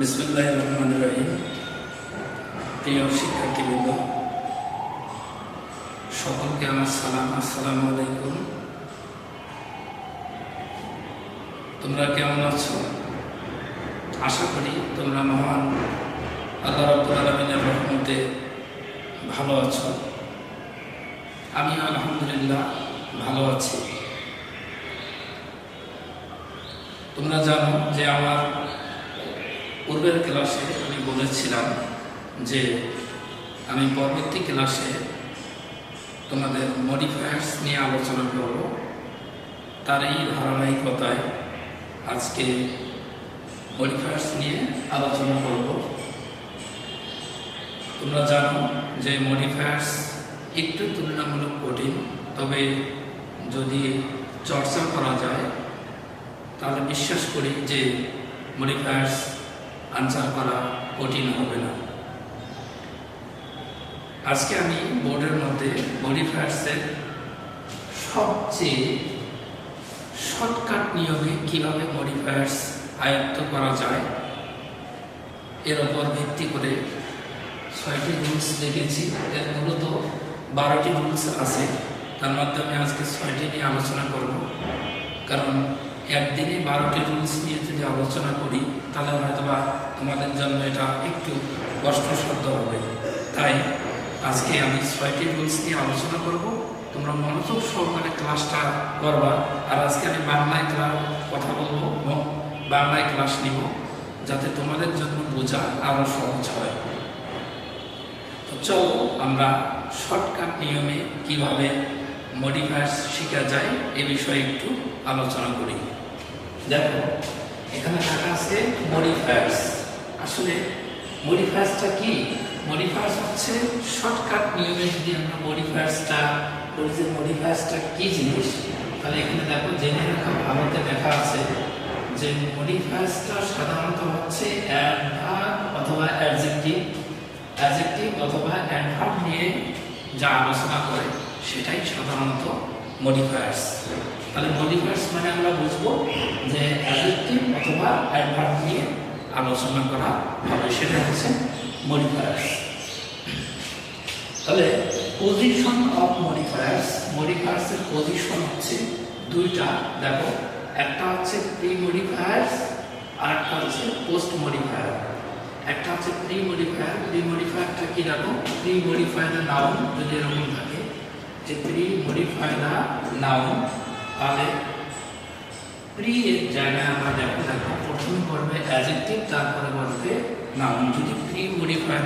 বিসমুল্লাহ রহমান রহিম। প্রিয় শিক্ষার্থীবৃন্দ, সকলকে আমার সালাম, আসসালামু আলাইকুম। তোমরা কেমন আছো? আশা করি তোমরা মহান আল্লাহ রব্বুল আলমিনের রহমতে ভালো আছো। আমি আলহামদুলিল্লাহ ভালো আছি। তোমরা জানো যে আমার পূর্বের ক্লাসে আমি বলেছিলাম যে আমি পরবর্তী ক্লাসে তোমাদের মডিফায়ার্স নিয়ে আলোচনা করব। তার এই ধারাবাহিকতায় আজকে মডিফায়ার্স নিয়ে আলোচনা করব। তোমরা জানো যে মডিফায়ার্স একটু তুলনামূলক কঠিন, তবে যদি চর্চা করা যায়, তাহলে বিশ্বাস করি যে মডিফায়ার্স আনসার করা কঠিন হবে না। আজকে আমি বোর্ডের মধ্যে মডিফায়ার্সের সবচেয়ে শর্টকাট নিয়মে কীভাবে মডিফায়ার্স আয়ত্ত করা যায়, এর ওপর ভিত্তি করে ছয়টি রুলস দেখেছি। এর মূলত বারোটি রুলস আছে। তার মাধ্যমে আজকে ছয়টি নিয়ে আলোচনা করব। কারণ একদিনে বারোটি রুলস নিয়ে যদি আলোচনা করি, তাহলে হয়তো বা তোমাদের জন্য এটা একটু কষ্টসাধ্য হবে। তাই আজকে আমি ছয়টি রুলস নিয়ে আলোচনা করব। তোমরা মনোযোগ সহকারে ক্লাসটা করবা। আর আজকে আমি বাংলায় ক্লাস কথা বলব এবং বাংলায় ক্লাস নিব, যাতে তোমাদের জন্য বোঝা আরও সহজ হয়। তো চলো আমরা শর্টকাট নিয়মে কীভাবে মডিফায়ার্স শেখা যায় এ বিষয়ে একটু আলোচনা করি। দেখো, এখানে লেখা আছে মডিফায়ার্স। আসলে মডিফায়ার্সটা কি? মডিফায়ার্স হচ্ছে শর্টকাট নিয়মে যদি আমরা মডিফায়ার্সটা বলি যে মডিফায়ার্সটা কি জিনিস, তাহলে এখানে দেখো জেনে রাখা ভারতে দেখা আছে যে মডিফায়ার্সটা সাধারণত হচ্ছে অ্যাডভার্ব অথবা অ্যাডজেক্টিভ। অ্যাডজেক্টিভ অথবা অ্যাডভার্ব নিয়ে যা আলোচনা করে, সেটাই সাধারণত মডিফায়ার্স তাহলে মডিফায়ার্স মানে আমরা বুঝব যে অথবা অ্যাডভার্ব নিয়ে আলোচনা করা হবে। সেটা হচ্ছে মডিফায়ার্স তাহলে পজিশন অফ মডিফায়ার্স মডিফায়ার্সের পজিশন হচ্ছে দুইটা। দেখো, একটা হচ্ছে প্রি মডিফায়ার্স আর একটা হচ্ছে পোস্ট মডিফায়ার একটা হচ্ছে প্রি মডিফায়ার প্রি মডিফায়ারটা কি দেখো? প্রি মডিফায়ার নাউন যদি এরকম থাকে যে প্রি মডিফায়ার নাউন তাহলে প্রি এর জায়গায় আমরা দেখো দেখো প্রথমে পড়বে অ্যাজেক্টিভ তারপরে বলবে নাউন যদি প্রি মডিফায়ার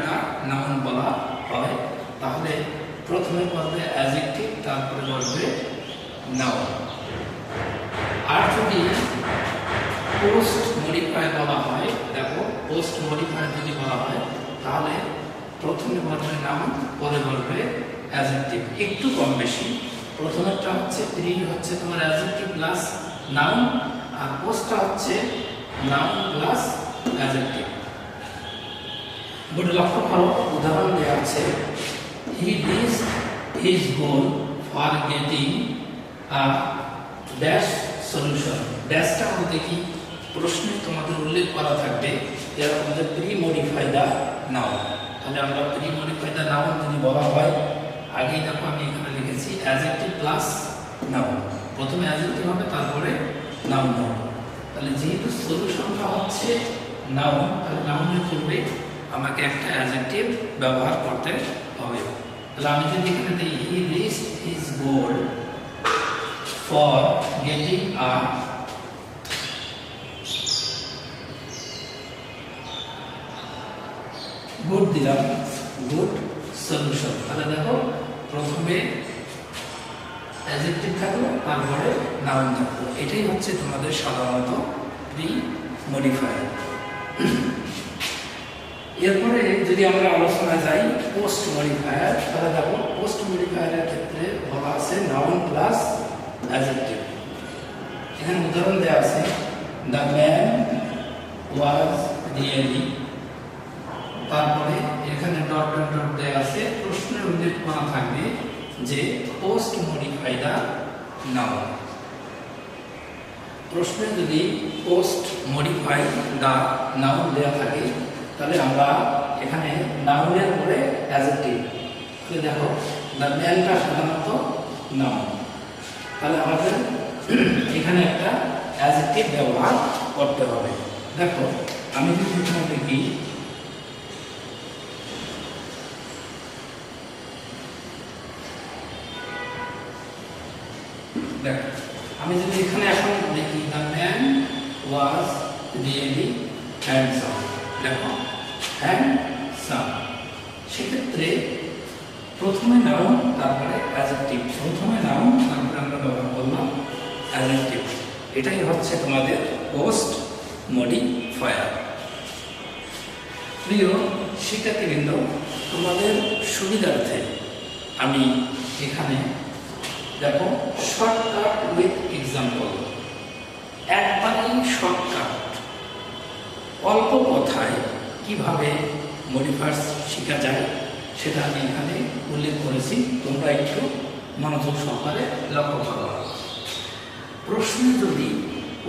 নাউন বলা হয় তাহলে প্রথমে পড়বে অ্যাজেক্টিভ তারপরে বলবে নাউন আর যদি পোস্ট মডিফাই বলা হয় দেখো পোস্ট মডিফাই যদি বলা হয় তাহলে প্রথমে বলবে নাউন পরে বলবে অ্যাজেক্টিভ একটু কম বেশি। প্রথমেরটা হচ্ছে প্রি হচ্ছে তোমার অ্যাজেক্টিভ প্লাস নাউন আর পোস্টটা হচ্ছে নাউন প্লাস অ্যাজেক্টিভ বোর্ডে লক্ষ্য করো উদাহরণ দেওয়া আছে he does his goal for getting dash solution ড্যাশটা বলতে কি? প্রশ্নে তোমাদের উল্লেখ করা থাকবে এরকম যে প্রি মডিফাই দা নাউন তাহলে আমরা প্রি মডিফাই দা নাউন যদি বলা হয় আগেই দেখো আমি এখানে লিখেছি অ্যাজেক্টিভ প্লাস নাউন প্রথমে অ্যাজেক্টিভ হবে, তারপরে নাউন হবে। তাহলে যেহেতু সলিউশনটা হচ্ছে নাউন তাহলে নাউনের পূর্বে আমাকে একটা অ্যাজেক্টিভ ব্যবহার করতে হবে। তাহলে আমি যদি এখানে দিই he reach his goal for getting a good দিলাম গুড সলিউশন তাহলে দেখো প্রথমে অ্যাজেক্টিভ থাকল, তারপরে নাউন থাকল। এটাই হচ্ছে তোমাদের সাধারণত প্রি মডিফায়ার এরপরে যদি আমরা আলোচনা যাই পোস্ট মডিফায়ার তাহলে দেখো পোস্ট মডিফায়ারের ক্ষেত্রে বলা আছে নাউন প্লাস অ্যাজেক্টিভ এখানে উদাহরণ দেওয়া আছে দ্য ম্যান ওয়াজ রিয়েলি তারপরে এখানে ডট ডট ডট দেওয়া আছে, প্রশ্নের উল্লেখ করা থাকবে যে পোস্ট মডিফাই দা প্রশ্নে যদি পোস্ট মডিফাই দা নাউন দেওয়া থাকে, তাহলে আমরা এখানে নাউনের পরে অ্যাজেক্টিভ দেখো দ্য ম্যানটা সাধারণত নাউন তাহলে আমাদের এখানে একটা অ্যাজেক্টিভ ব্যবহার করতে হবে। দেখো, আমি যদি এখানে দেখি ওয়াজ রিয়েলি হ্যান্ডসাম দেখো হ্যান্ডসাম সেক্ষেত্রে প্রথমে নাউন, তারপরে অ্যাজেক্টিভ প্রথমে নাউন, তারপরে আমরা ব্যবহার করলাম অ্যাজেক্টিভ এটাই হচ্ছে তোমাদের পোস্ট মডিফায়ার প্রিয় শিক্ষার্থীবৃন্দ, তোমাদের সুবিধার্থে আমি এখানে দেখো শর্টকাট উইথ এক্সাম্পল একবারেই শর্টকাট। অল্প কথায় কীভাবে মডিফায়ার্স শেখা যায়, সেটা আমি এখানে উল্লেখ করেছি। তোমরা একটু মনোযোগ সহকারে লক্ষ্য করো। প্রশ্নে যদি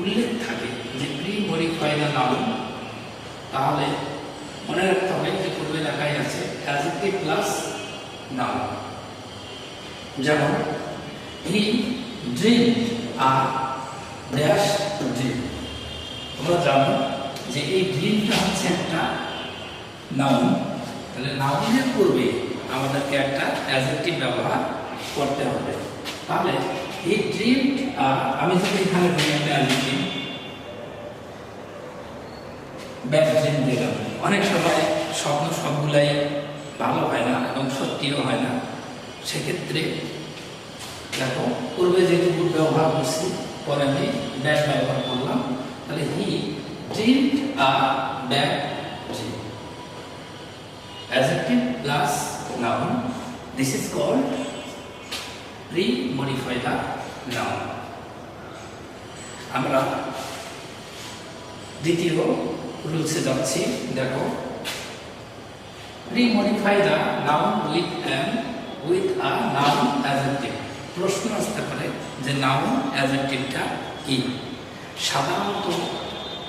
উল্লেখ থাকে যে প্রি মডিফাই দ্য নাউন, তাহলে মনে রাখতে হবে যে পূর্বে লেখাই আছে অ্যাজেক্টিভ প্লাস নাউন। যেমন হি ড্রিম আর ড্যাশ ড্রিম তোমরা জানো যে এই ড্রিমটা হচ্ছে একটা নাউন তাহলে নাউনের পূর্বে আমাদেরকে একটা অ্যাজেক্টিভ ব্যবহার করতে হবে। তাহলে এই ড্রিম আমি যদি এখানে ধরি অনেক সময় স্বপ্ন সবগুলাই ভালো হয় না এবং সত্যিও হয় না। সেক্ষেত্রে দেখো, পূর্বে গুড ব্যবহার করছি, পরে আমি ব্যাড ব্যবহার করলাম তাহলে he dream a bad dream adjective plus noun this is called pre-modify the noun আমরা দ্বিতীয় রুলসে যাচ্ছি দেখো pre-modify the noun with an with a noun adjective প্রশ্ন আসতে পারে যে নাউন অ্যাডজেক্টিভটা কি? সাধারণত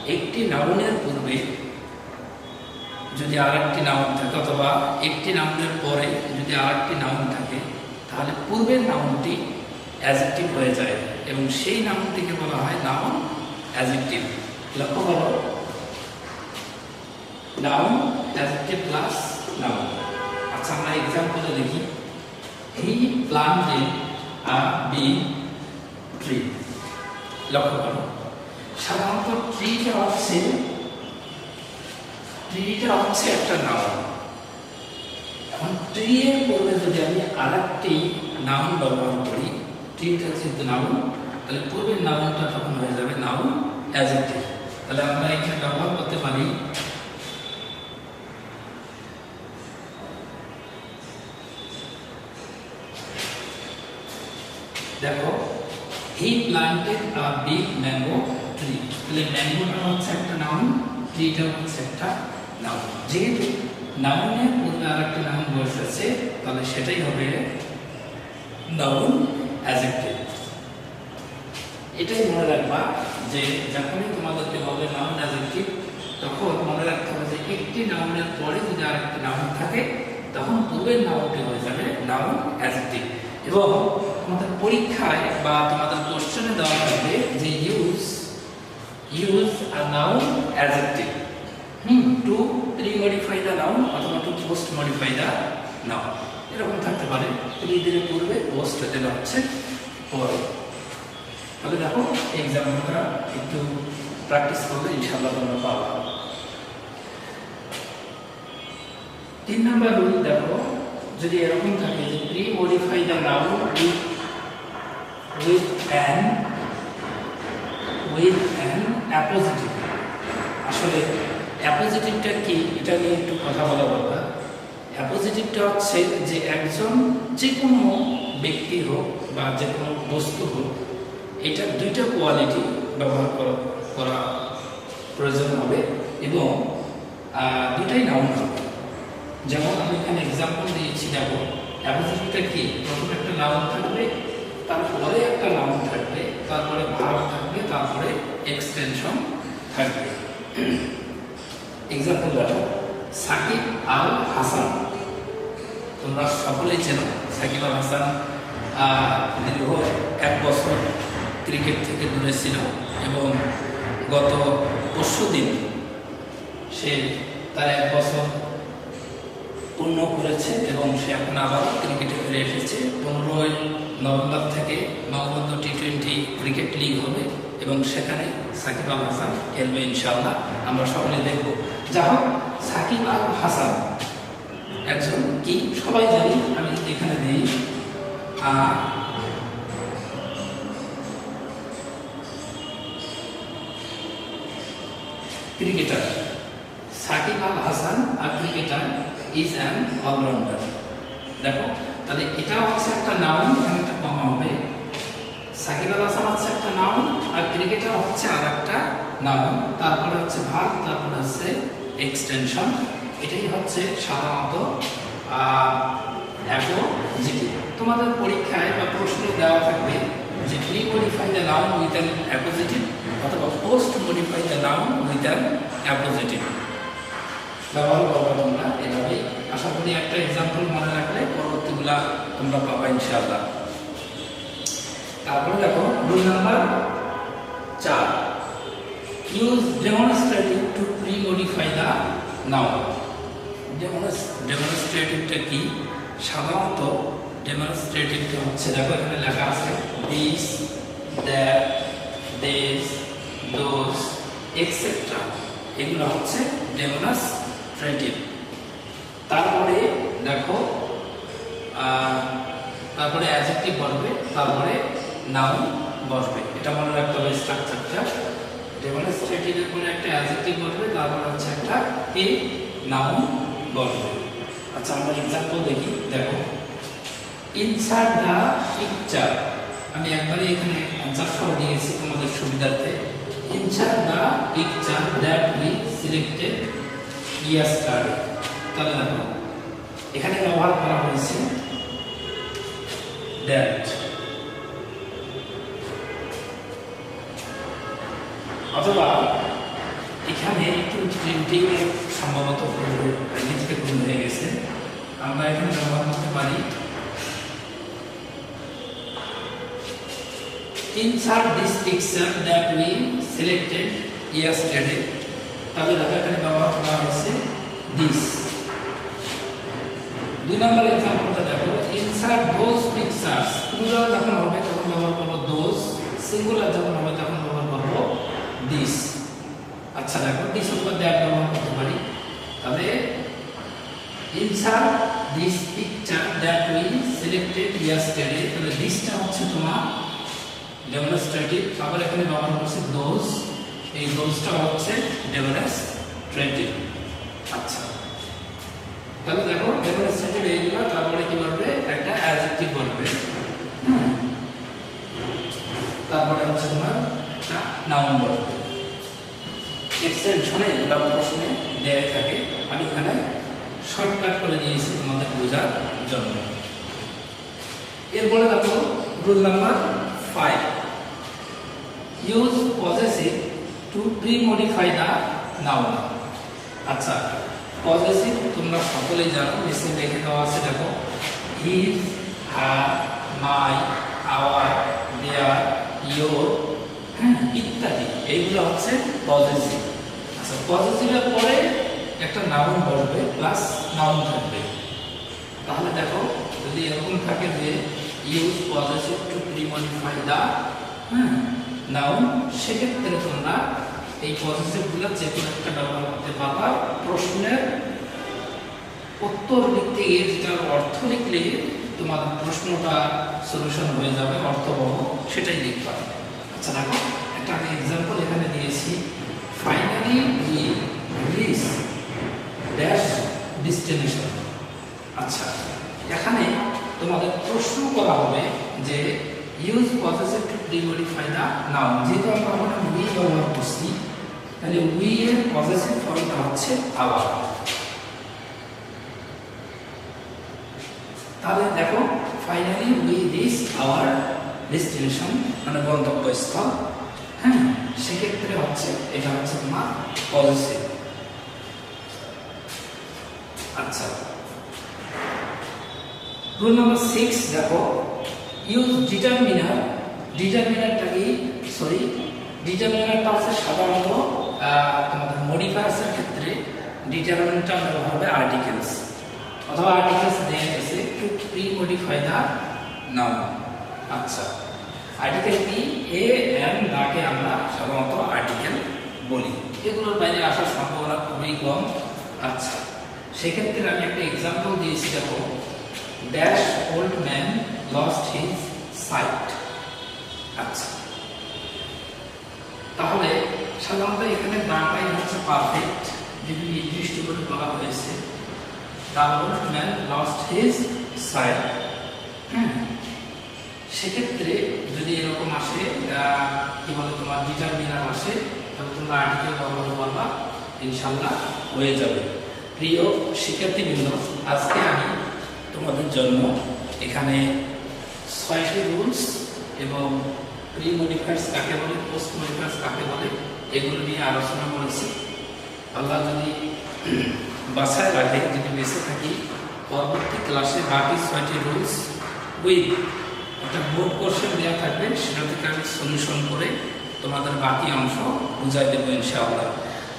একটি নাউনের পূর্বে যদি আরেকটি নাউন থাকে অথবা একটি নাউনের পরে যদি আরেকটি নাউন থাকে, তাহলে পূর্বের নাউনটি অ্যাজেক্টিভ হয়ে যায় এবং সেই নাউনটিকে বলা হয় নাউন অ্যাজেক্টিভ লক্ষ্য করো। Noun adjective plus noun. আচ্ছা আমরা এক্সাম্পলে দেখি। He planted a big tree লক্ষ্য করো। সাধারণত ট্রিটা হচ্ছে ট্রিটা হচ্ছে একটা নাউন এখন ট্রি এর পূর্বে যদি আমি আরেকটি নাউন ব্যবহার করি ট্রিটা যেহেতু নাউন তাহলে পূর্বের নাউনটা তখন হয়ে যাবে নাউন অ্যাজেক্টিভ তাহলে আমরা এখানে ব্যবহার করতে পারি, দেখো he planted a big mango tree তাহলে ম্যাঙ্গোটা হচ্ছে একটা নাউন ট্রিটা হচ্ছে একটা নাউন যেহেতু নাউনের পূর্বে আর একটা নাউন বসেছে তাহলে সেটাই হবে নাউন অ্যাজেক্টিভ এটাই মনে রাখবা যে যখনই তোমাদেরকে বলবে নাউন অ্যাজেক্টিভ তখন মনে রাখতে হবে যে একটি নাউনের পরে যদি আরেকটি নাউন থাকে, তখন পূর্বের নাউনটি হয়ে যাবে নাউন অ্যাজেক্টিভ এবং তোমাদের পরীক্ষায় বা তোমাদের কোশ্চেনে দেওয়া থাকবে যে use use a noun adjective hmm to premodify the noun অথবা to post modify the noun এরকম থাকতে পারে। প্রি দিলে পূর্বে পোস্ট দিলে হচ্ছে পরে। তাহলে দেখো এক্সাম্পলটা একটু প্র্যাকটিস করলে ইনশাআল্লাহ তোমরা পাবা। তিন নাম্বার রুল দেখো, যদি এরকম থাকে যে modify the noun with with an with an appositive আসলে অ্যাপোজিটিভটা কি? এটা নিয়ে একটু কথা বলা দরকার। অ্যাপোজিটিভটা হচ্ছে যে একজন যে কোনো ব্যক্তি হোক বা যে কোনো বস্তু হোক এটার দুইটা কোয়ালিটি ব্যবহার করা প্রয়োজন হবে এবং দুটাই নাউন হবে। যেমন আমি এখানে এক্সাম্পল দিয়েছি, দেখো অ্যাপোজিটিভটা কি? প্রথমে একটা নাউন থাকবে, তারপরে একটা নাউন থাকবে, তারপরে ভার্ব থাকবে, তারপরে এক্সটেনশন থাকবে। এক্সাম্পল দেখো, সাকিব আল হাসান। তোমরা সকলেই চেনো সাকিব আল হাসান দীর্ঘ এক বছর ক্রিকেট থেকে দূরে ছিল এবং গত পরশু দিন সে তার এক বছর পূর্ণ করেছে এবং সে এখন আবার ক্রিকেটে ফিরে এসেছে। পনেরোই নভেম্বর থেকে নববন্ধ টি টোয়েন্টি ক্রিকেট লিগ হবে এবং সেখানে সাকিব আল হাসান খেলবে ইনশাআল্লাহ। আমরা সকলে দেখব। যা হোক, সাকিব আল হাসান একজন কি? সবাই জানি, আমি এখানে দিই cricketer Shakib Al Hasan R cricketer is an allrounder দেখো, তাহলে এটা হচ্ছে একটা নাউন এখানে একটা কমা হবে। সাকিব হাসান হচ্ছে একটা নাউন আর ক্রিকেটার হচ্ছে আর একটা নাউন তারপরে হচ্ছে ভাগ, তারপরে হচ্ছে এক্সটেনশন এটাই হচ্ছে সাধারণত অ্যাপোজিটিভ তোমাদের পরীক্ষায় বা প্রশ্নে দেওয়া থাকবে যে pre modify the noun with an appositive অথবা post modify the noun with an appositive ব্যবহার করবে তোমরা এভাবেই আশা করি একটা এক্সাম্পল মনে রাখলে পরবর্তীগুলা তোমরা পাবা ইনশাআল্লাহ। তারপরে দেখো রুল নাম্বার চার। Use demonstrative to pre modify the noun ডেমনস্ট্রেটিভটা কি? সাধারণত ডেমনস্ট্রেটিভটা হচ্ছে, দেখো এখানে লেখা আছে this that these those et cetera এগুলো হচ্ছে ডেমনস্ট্রেটিভ তারপরে দেখো তারপরে অ্যাডজেক্টিভ বসবে তারপরে নাউন বসবে। এটা মনে রাখতে হবে স্ট্রাকচারটা ডেমনস্ট্রেটিভের পরে একটা অ্যাডজেক্টিভ বসবে, তারপরে হচ্ছে একটা এ নাউন বসবে। আচ্ছা আমরা এক্সাম্পল দেখি। দেখো ইনসার্ট দ্য পিকচার আমি একবারই এখানে অ্যান্সার সহ দিয়েছি তোমাদের সুবিধার্থে। Insert the picture that we selected এখানে ব্যবহার করা হয়েছে দ্যাট অথবা এখানে প্রিন্টিং সম্ভবত আগে থেকে ভুল হয়ে গেছে। আমরা এখানে ব্যবহার করতে পারি insert this picture that we selected yesterday. দেখো এখানে ব্যবহার করা হয়েছে this দুই নম্বর এক্সাম্পলটা দেখো ইনসার্ট দোজ পিকচার্স প্লুরাল যখন হবে, তখন ব্যবহার করব দোজ সিঙ্গুলার যখন হবে, তখন ব্যবহার করব দিস আচ্ছা দেখো দিস উপর দ্যাট ব্যবহার করতে পারি। তাহলে insert this picture that we selected yesterday তাহলে দিসটা হচ্ছে তোমার ডেমনস্ট্রেটিভ আবার এখানে ব্যবহার করছে দোজ এই দোজটা হচ্ছে ডেমনস্ট্রেটিভ আচ্ছা। তাহলে দেখো ডেমনস্ট্রেটিভ এইগুলো তারপরে কি বলবে? একটা অ্যাডজেক্টিভ বলবে। তারপরে হচ্ছে তোমার নাউন বলবে। এক্সটেনশনে এগুলো প্রশ্নে দেয়া থাকে। আমি এখানে শর্টকাট করে দিয়েছি তোমাদের বোঝার জন্য। এরপরে দেখো rule number five use possessive premodify the noun আচ্ছা পজেসিভ তোমরা সকলেই জানো নিচে লিখে দেওয়া আছে, দেখো। His her my, our, their, your হ্যাঁ ইত্যাদি। এইগুলো হচ্ছে পজেসিভ আচ্ছা পজেসিভের পরে একটা নাউন বসবে প্লাস নাউন থাকবে। তাহলে দেখো, যদি এরকম থাকে যে use possessive to premodify the হ্যাঁ নাউন সেক্ষেত্রে তোমরা এই পজেসিভগুলো যে কোনো একটা ব্যবহার করতে পারবা। প্রশ্নের উত্তর লিখতে গিয়ে যেটার অর্থ লিখলে তোমার প্রশ্নটা সলিউশন হয়ে যাবে অর্থবহ সেটাই লিখবা। আচ্ছা দেখো, একটা আমি এক্সাম্পল এখানে দিয়েছি। ফাইনালি রিচ ড্যাশ ডেস্টিনেশন আচ্ছা এখানে তোমাদের প্রশ্ন করা হবে যে use possessive to premodify the noun যেহেতু আমরা ওখানে উই ব্যবহার করছি, তাহলে উই এর পজেসিভ ফর্মটা হচ্ছে আবার তাহলে দেখো finally we reach our destination মানে গন্তব্যস্থল। হ্যাঁ সেক্ষেত্রে হচ্ছে, এটা হচ্ছে তোমার পজিটিভ আচ্ছা। রুল নাম্বার সিক্স দেখো ইউজ ডিটারমিনার ডিটারমিনারটা কি সরি ডিটারমিনারটা হচ্ছে সাধারণত তোমাদের মডিফায়ার্সের ক্ষেত্রে ডিটারমিনারটা ব্যবহার হবে আর্টিকেলস অথবা আর্টিকেলস দেয়া গেছে to pre modify the noun আচ্ছা। আর্টিকেল কি এ এম ডাকে আমরা সাধারণত আর্টিকেল বলি। এগুলোর বাইরে আসার সম্ভাবনা খুবই কম। আচ্ছা। সেক্ষেত্রে আমি একটা এক্সাম্পল দিয়েছি, দেখো। Dash old man lost his sight আচ্ছা। তাহলে সাধারণত এখানে দাঁড়াই হচ্ছে পারফেক্ট যদি নির্দিষ্ট করে বলা হয়েছে। ম্যান লস্ট হিজ সাইট সেক্ষেত্রে যদি এরকম আসে কি বলে তোমার ডিটারমিনার আসে তবে তোমরা আর্টিকেল ব্যবহার করবা ইনশাল্লাহ হয়ে যাবে। প্রিয় শিক্ষার্থীবৃন্দ, আজকে আমি তোমাদের জন্য এখানে ছয়টি রুলস এবং প্রি মডিফায়ার্স কাকে বলে পোস্ট মডিফায়ার্স কাকে বলে, এগুলো নিয়ে আলোচনা করেছি। আল্লাহ যদি বাসায় রাখে, যদি বেঁচে থাকি, পরবর্তী ক্লাসে বাকি ছয়টি রুলস উইথ একটা বোর্ড কোশ্চেন দেওয়া থাকবে, সেটা থেকে আমি সলিউশন করে তোমাদের বাকি অংশ বুঝাই দেবো ইনশাআল্লাহ।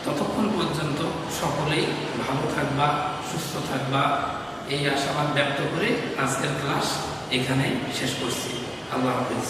ততক্ষণ পর্যন্ত সকলেই ভালো থাকবা, সুস্থ থাকবা, এই আশাবাদ ব্যক্ত করে আজকের ক্লাস এখানে শেষ করছি আল্লাহ হাফিজ